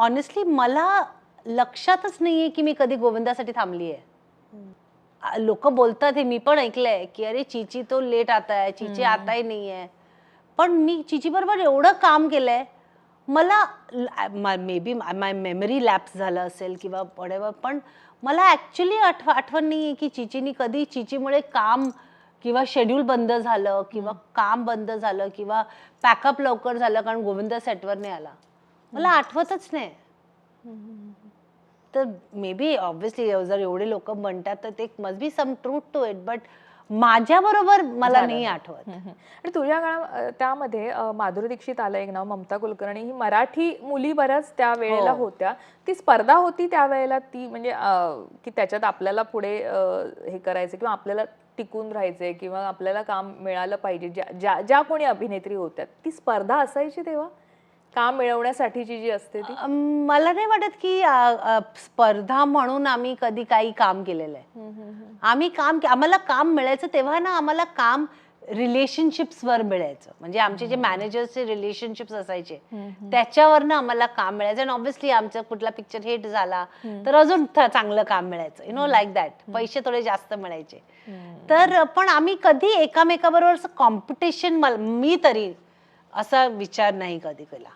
Honestly मला लक्षातच नाहीये की मी कधी गोविंदासाठी थांबली आहे लोक बोलतात हे मी पण ऐकलंय की अरे चिची तो लेट आता आहे चिची आताही नाही आहे पण मी चिची बरोबर एवढं काम केलंय मला may be my memory lapse झालं असेल किंवा whatever, पण मला ॲक्च्युली आठव आठवण नाही आहे की चिचीनी कधी चिचीमुळे काम किंवा शेड्यूल बंद झालं किंवा काम बंद झालं किंवा पॅकअप लवकर झालं कारण गोविंद सेटवर नाही आला. मला आठवतच नाही. तर मे बी ऑब्व्हियसली जर एवढे लोक म्हणतात तर ते must be some truth to it but माझ्या बरोबर मला. नाही आठवत. आणि तुझ्या काळा त्यामध्ये माधुरी दीक्षित आलं एक नाव ममता कुलकर्णी. ही मराठी मुली बऱ्याच त्या वेळेला हो. होत्या. ती स्पर्धा होती त्यावेळेला ती म्हणजे की त्याच्यात आपल्याला पुढे हे करायचं किंवा आपल्याला टिकून राहायचंय किंवा आपल्याला काम मिळालं पाहिजे. ज्या ज्या कोणी अभिनेत्री होत्या ती स्पर्धा असायची तेव्हा? काम मिळवण्यासाठीची जी असते ती? मला नाही वाटत की अ, अ, स्पर्धा म्हणून आम्ही कधी काही काम केलेलं आहे. आम्ही काम के- आम्हाला काम मिळायचं तेव्हा ना आम्हाला काम रिलेशनशिप्सवर मिळायचं. म्हणजे आमचे जे मॅनेजर्सचे रिलेशनशिप्स असायचे त्याच्यावरनं आम्हाला काम मिळायचं. आणि ऑब्व्हियसली आमचा कुठला पिक्चर हिट झाला तर अजून थ- चांगलं काम मिळायचं. यु नो लाईक दॅट पैसे थोडे जास्त मिळायचे. तर पण आम्ही कधी एकामेकाबरोबर असं कॉम्पिटिशन मी तरी असा विचार नाही कधी केला.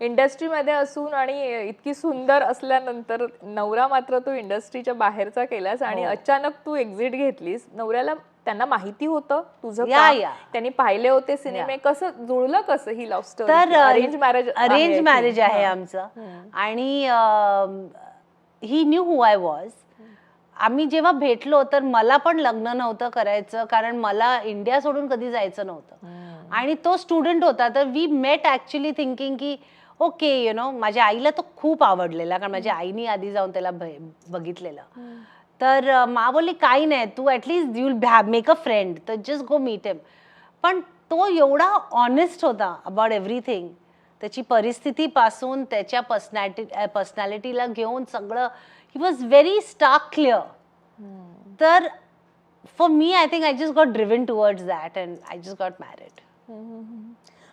इंडस्ट्रीमध्ये असून आणि इतकी सुंदर असल्यानंतर नवरा मात्र तू इंडस्ट्रीच्या बाहेरचा केलास आणि हो. अचानक तू एक्झिट घेतलीस. नवऱ्याला त्यांना माहिती होतं तुझं या, काम? या. त्यांनी पाहिले होते सिनेमे. कसं जुळलं कसं ही लव्ह स्टोरी तर अरेंज मॅरेज अरेंज मॅरेज आहे आमचं. आणि ही न्यू हु आय वॉज आम्ही जेव्हा भेटलो तर मला पण लग्न नव्हतं करायचं कारण मला इंडिया सोडून कधी जायचं नव्हतं. आणि तो स्टुडंट होता तर वी मेट ॲक्च्युली थिंकिंग की ओके यु नो माझ्या आईला तो खूप आवडलेला कारण माझ्या आईनी आधी जाऊन त्याला बघितलेलं. तर मा बोलली काही नाही तू at least you'll make a friend तर जस्ट गो मीट हिम पण तो एवढा ऑनेस्ट होता अबाउट एव्हरीथिंग त्याची परिस्थितीपासून त्याच्या पर्सनॅलिटी पर्सनॅलिटीला घेऊन सगळं he was very stark clear तर for me I think I just got driven towards that and I just got married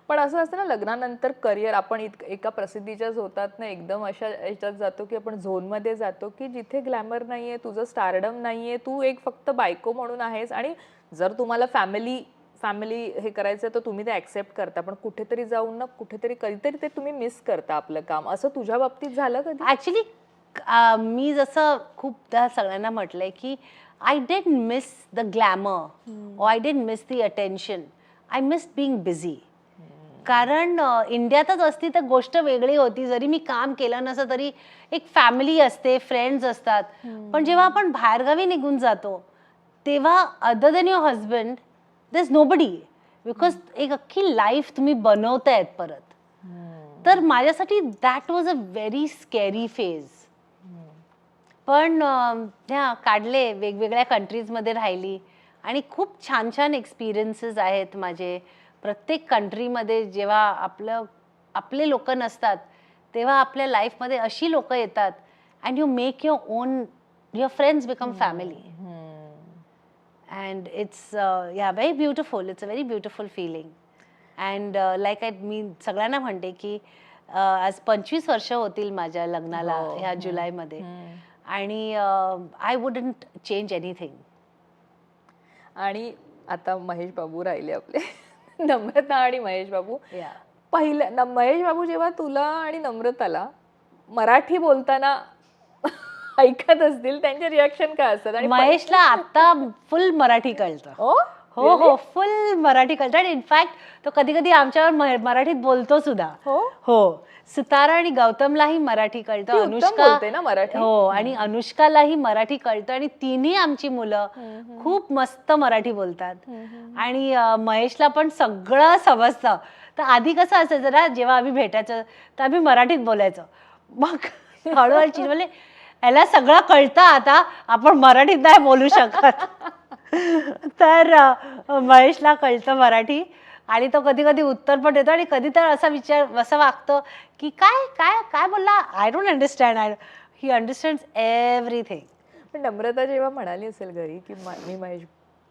पण असं असतं ना लग्नानंतर करिअर आपण इत- एका प्रसिद्धीच्या झोतात ना एकदम अशा याच्यात जातो की आपण झोनमध्ये जातो की जिथे ग्लॅमर नाहीये तुझं स्टारडम नाहीये तू एक फक्त बायको म्हणून आहेस आणि जर तुम्हाला फॅमिली फॅमिली हे करायचं तर तुम्ही ते ऍक्सेप्ट करता. पण कुठेतरी जाऊन ना कुठेतरी कधीतरी ते तुम्ही मिस करता आपलं काम. असं तुझ्या बाबतीत झालं कधी? ॲक्च्युली मी जसं खूपदा सगळ्यांना म्हटलंय की I didn't miss the glamour I didn't miss the attention I miss being busy कारण इंडियातच असती तर गोष्ट वेगळी होती. जरी मी काम केलं नसं तरी एक फॅमिली असते फ्रेंड्स असतात. पण जेव्हा आपण बाहेरगावी निघून जातो तेव्हा other than your husband there is nobody because एक अख्खी लाईफ तुम्ही बनवतायत परत. तर माझ्यासाठी that was a very scary phase पण त्या काढले वेगवेगळ्या कंट्रीजमध्ये राहिली. आणि खूप छान छान एक्सपिरियन्सेस आहेत माझे. प्रत्येक कंट्रीमध्ये जेव्हा आपलं आपले लोक नसतात तेव्हा आपल्या लाईफमध्ये अशी लोक येतात and you make your own your friends become family and it's ya very beautiful it's a very beautiful feeling and like I मी सगळ्यांना म्हणते की uh, आज पंचवीस वर्ष होतील माझ्या लग्नाला हो, ह्या जुलैमध्ये. आणि आय वुडंट चेंज एनिथिंग आणि आता महेश बाबू राहिले आपले. नम्रता आणि महेश बाबू. पहिल्या न- महेश बाबू जेव्हा तुला आणि नम्रताला मराठी बोलताना ऐकत असतील त्यांचे रिॲक्शन काय असतात? आणि महेशला आता फुल मराठी कळतं. हो? हो हो फुल मराठी कळतं आणि इनफॅक्ट तो कधी कधी आमच्यावर मराठीत बोलतो सुद्धा. हो? हो. सुतारा आणि गौतमलाही मराठी कळतं. अनुष्का मराठी. हो आणि अनुष्कालाही मराठी कळतं. आणि तिन्ही आमची मुलं खूप मस्त मराठी बोलतात. आणि महेशला पण सगळं समजतं. तर आधी कसं असायचं ना जेव्हा आम्ही भेटायचं तर आम्ही मराठीत बोलायचो. मग हळूहळू चिन म्हणले याला सगळं कळतं आता. आपण मराठीत नाही बोलू शकत. तर महेशला कळतं मराठी आणि तो कधी कधी उत्तर पण देतो आणि कधी तर असा विचार असं वागतो की काय काय काय बोलला? I don't understand I he understand everything पण नम्रता जेव्हा म्हणाली असेल घरी की म- महेश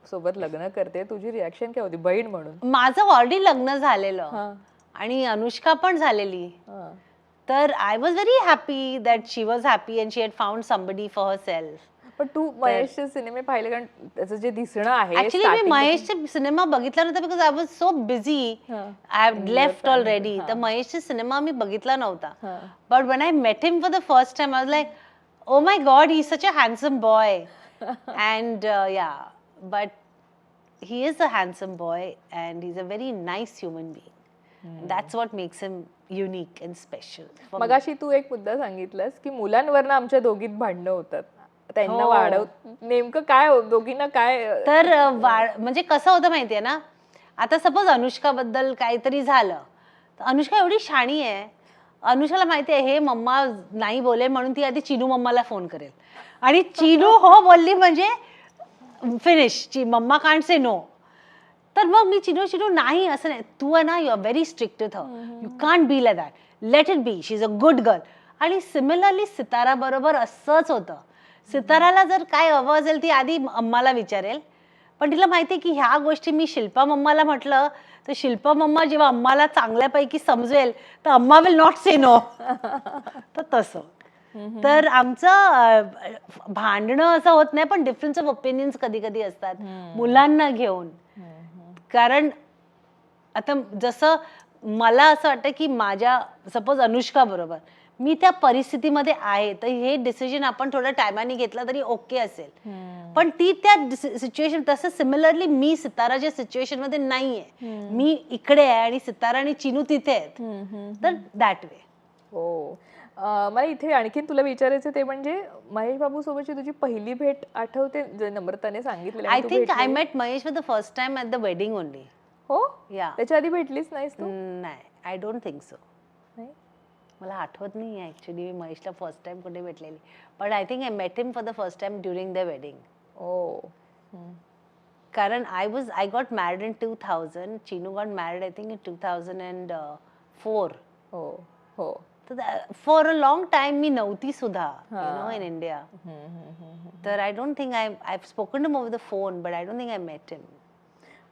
सोबत लग्न करते तुझी रिॲक्शन काय होती? बहीण म्हणून. माझं ऑलरेडी लग्न झालेलं आणि अनुष्का पण झालेली. हा. तर I was very happy that she was happy and she had found somebody for herself पण तू महेशचे सिनेमे पाहिले कारण त्याचं जे दिसणं आहे ऍक्च्युली मी महेशचे सिनेमा बघितला नव्हता because I was so busy हा. आय हॅव लेफ्ट ऑलरेडी तर महेशचे सिनेमा मी बघितला नव्हता हा. But when I met him for the first time I like oh my god he such a handsome boy and ya but he is a handsome boy and he's a very nice human being. And that's what makes him unique and special. मगाशी तू एक मुद्दा सांगितलास की मुलांवरनं आमच्या दोघीत भांडणं होतात त्यांना हो. वाढव नेमकं काय हो- दोघींना काय तर म्हणजे कसं होतं माहितीये ना? आता सपोज अनुष्काबद्दल काहीतरी झालं. तर अनुष्का एवढी शाणी आहे. अनुष्काला माहिती आहे हे मम्मा नाही बोले म्हणून ती आधी चिनू मम्माला फोन करेल. आणि चिनू हो बोलली म्हणजे फिनिश ची मम्मा कांट से नो तर मग मी चिनू चिनू नाही असं नाही. तू आहे ना you are very strict with you can't be lie that let it be she is a good girl आणि सिमिलरली सितारा बरोबर असंच होतं. सिताराला जर काय हवं असेल ती आधी अम्माला विचारेल. पण तिला माहिती आहे की ह्या गोष्टी मी शिल्पा मम्माला म्हटलं तर शिल्पा मम्मा जेव्हा अम्माला चांगल्यापैकी समजेल तर अम्मा विल नॉट से नो तर तसं. तर आमचं भांडणं असं होत नाही पण डिफरन्स ऑफ ओपिनियन्स कधी कधी असतात मुलांना घेऊन. कारण आता जसं मला असं वाटतं की माझ्या सपोज अनुष्का बरोबर मी त्या परिस्थितीमध्ये आहे तर हे डिसिजन आपण थोड्या टायमाने घेतला तरी ओके असेल. पण ती त्या सिच्युएशन तसं सिमिलरली मी सिताराच्या सिच्युएशनमध्ये नाहीये मी इकडे आहे आणि सितारा आणि चिनू तिथे आहेत तर दॅट वे हो. मला इथे आणखीन तुला विचारायचं ते म्हणजे महेश बाबू सोबतची तुझी पहिली भेट आठवते? जे नम्रताने सांगितलेलं I think I? Met Mahesh for the first time at the wedding only हो? या त्याच्या आधी भेटलीच नाहीस तू? नाही. I don't think so? मला आठवत नाही ॲक्च्युली मी महेशला फर्स्ट टाइम कुठे भेटलेली. पण I think I met him for the first time during the wedding oh. Hmm. कारण I was I got married in two thousand Chinu got married I think in two thousand and four हो. हो तर for a long time मी नव्हती सुद्धा U हा. No in India हम्म, hmm, hmm. तर I don't think I I spoken to over the phone but I don't think I met him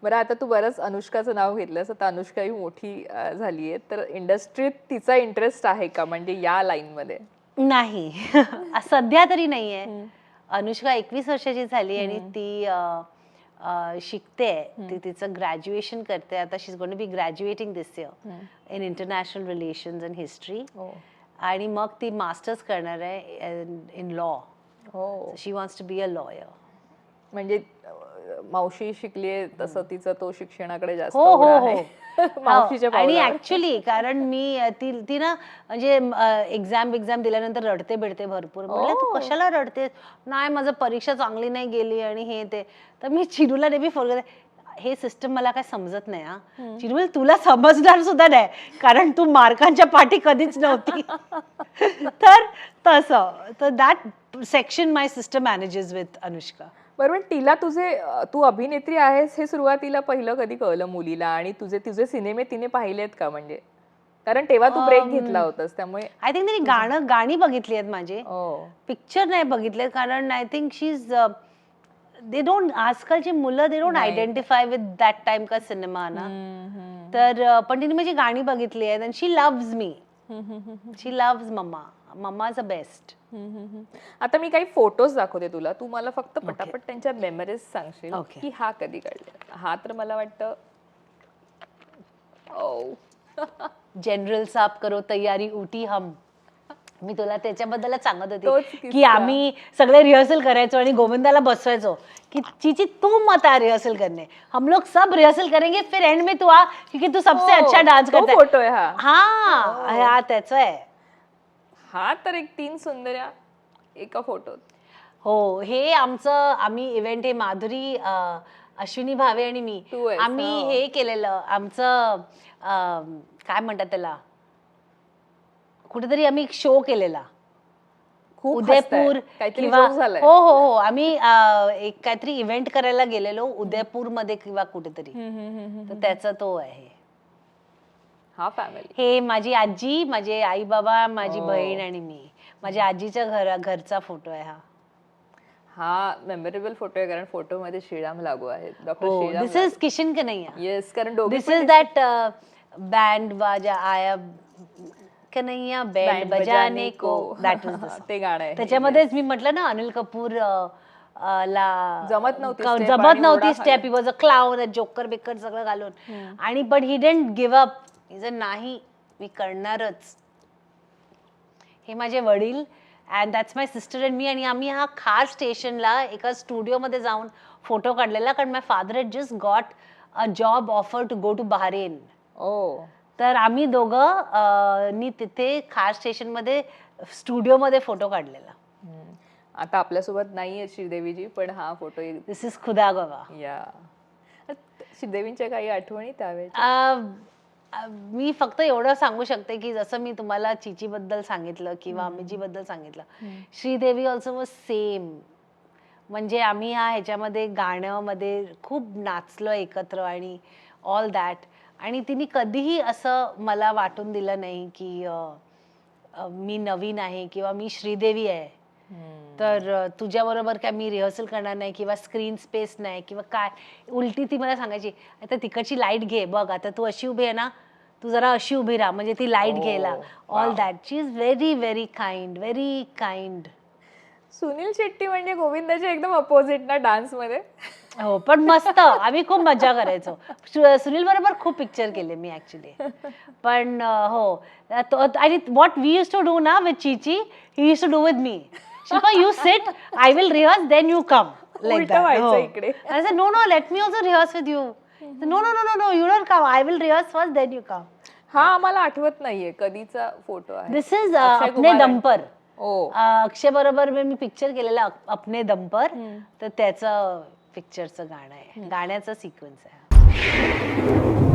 बरं आता तू बरंच अनुष्काचं नाव घेतलंस. आता अनुष्काही मोठी झाली आहे. तर इंडस्ट्रीत तिचा इंटरेस्ट आहे का? म्हणजे या लाईन मध्ये. नाही. सध्या तरी नाहीये. अनुष्का एकवीस वर्षाची झाली आणि ती शिकते. ती तिचं ग्रॅज्युएशन करते. आता she is gone be graduating this year in international relations and history हो. आणि मग ती मास्टर्स करणार आहे इन लॉ हो. She wants to be a lawyer म्हणजे अं, मावशी शिकलीये तसं तिचं तो शिक्षणाकडे जास्त हो हो ओढा हो. मावशीच्या हो, आणि पावलावर. ऍक्च्युली कारण मी ती ती ना म्हणजे एक्झाम एक्झाम दिल्यानंतर रडते बिडते भरपूर. म्हणलं तू. कशाला रडतेस? नाही माझं परीक्षा चांगली नाही गेली आणि हे ते. तर मी चिनूला नेहमी फोन करते हे सिस्टम मला काय समजत नाही हा? बोलली, तुला समजणार सुद्धा नाही कारण तू मार्कांच्या पाठी कधीच नव्हती. तर तसं तर that section my system manages with Anushka. बरोबर तिला तुझे तू अभिनेत्री आहेस हे सुरुवातीला पहिलं कधी कळलं मुलीला? आणि तुझे तुझे सिनेमे तिने पाहिलेत का म्हणजे? कारण तेव्हा तू ब्रेक घेतला होतास त्यामुळे आय थिंक त्यांनी गाणं गाणी बघितली आहेत माझी. हो. पिक्चर नाही बघितले कारण I think she is they don't आजकालची मुलं they don't. Identify with that time का सिनेमा ना. तर पण तिने माझी गाणी बघितली आहेत and she loves me she loves mamma mamma is a best. आता मी काही फोटोज दाखवते तुला. तू मला फक्त पटापट त्यांच्या मेमरीज सांगशील. की हा कधी काढले हा तर मला वाटतं ओ जनरल साफ करो तयारी उठी हम. मी तुला त्याच्याबद्दलच सांगत होती की. आम्ही सगळे रिहर्सल करायचो आणि गोविंदाला बसवायचो की चीची तू मत आ रिहर्सल करने हम लोग सब रिहर्सल करेंगे फिर एंड में तू आ क्योंकि तू सबसे हो, अच्छा तो करता है. फोटो आहे हा. हा हा त्याच आहे. हा तर एक तीन सुंदर्या एका फोटोत. हो हे आमचं आम्ही इव्हेंट हे माधुरी अं, अश्विनी भावे आणि मी. तू आहेस, आम्ही हो. हे केलेलं आमचं अं, काय म्हणतात त्याला? कुठेतरी आम्ही शो केलेला. खूप उदयपूर. काहीतरी किंवा joke झालाय. हो हो हो. आम्ही अं, एक काहीतरी इव्हेंट करायला गेलेलो उदयपूरमध्ये किंवा कुठेतरी. हम्म, हम्म, हम्म, हम्म. तर त्याचा तो आहे. हा फॅमिली हे माझी आजी माझे आई बाबा माझी हो. बहीण आणि मी. माझ्या आजीच्या घरा घरचा फोटो आहे हा. हा मेमोरेबल फोटो आहे कारण फोटो मध्ये श्रीराम लागू आहेत. डॉक्टर हो Shriram this is Kishan Kanhaiya yes कारण दिस इज दॅट बँड बाजा आया कन्हैया बैंड बजाने को. दॅट ते गाणं आहे. त्याच्यामध्येच मी म्हटलं ना अनिल कपूर ला जमत नव्हती जमत नव्हती step he was a clown joker beaker सगळं घालून. आणि but he didn't give up is a नाही मी करणारच हे माझे वडील and that's my sister and मी आणि आम्ही हा खास स्टेशनला एका स्टुडिओमध्ये जाऊन फोटो काढलेला कारण my father had just got a job offer to go to Bahrain oh. तर आम्ही दोघं नी तिथे खास स्टेशनमध्ये स्टुडिओमध्ये फोटो काढलेला. आता आपल्यासोबत नाहीये श्रीदेवीजी पण हा फोटो दिस इज खुदा गवा. या. श्रीदेवींच्या काही आठवणी त्यावेळेस मी फक्त एवढं सांगू शकते की जसं मी तुम्हाला चिची बद्दल सांगितलं किंवा अमितजी बद्दल सांगितलं. श्रीदेवी ऑल्सो वॉज सेम म्हणजे आम्ही ह्या ह्याच्यामध्ये गाण्यामध्ये खूप नाचलो एकत्र आणि ऑल दॅट आणि तिने कधीही असं मला वाटून दिलं नाही की मी नवीन आहे किंवा मी श्रीदेवी आहे. तर तुझ्याबरोबर काय मी रिहर्सल करणार नाही किंवा स्क्रीन स्पेस नाही किंवा काय? उलटी ती मला सांगायची आता तिकडची लाइट घे बघ आता तू अशी उभी आहे ना तू जरा अशी उभी राहा. म्हणजे ती लाइट घ्यायला. All. That she is very very kind very kind Sunil Shetty म्हणजे गोविंदाचे एकदम अपोजिट ना डान्समध्ये? हो पण मस्त. आम्ही खूप मजा करायचो. सुनील बरोबर खूप पिक्चर केले मी ऍक्च्युली पण हो. आणि what we use to do ना with Chichi he use to do with me Shilpa you sit I will rehearse then you come उलटं व्हायचं इकडे. No no let me also rehearse with you no no no no no you don't come I will rehearse first then you come हा आम्हाला आठवत नाहीये. कधीचा photo आहे. दिस is अक्षय अपने कुमार. दंपर. ओ. अ, अक्षय बरोबर मी पिक्चर केलेला अप- अपने दंपर. तर त्याचं पिक्चरचं गाणं आहे. गाण्याचं सिक्वेन्स आहे.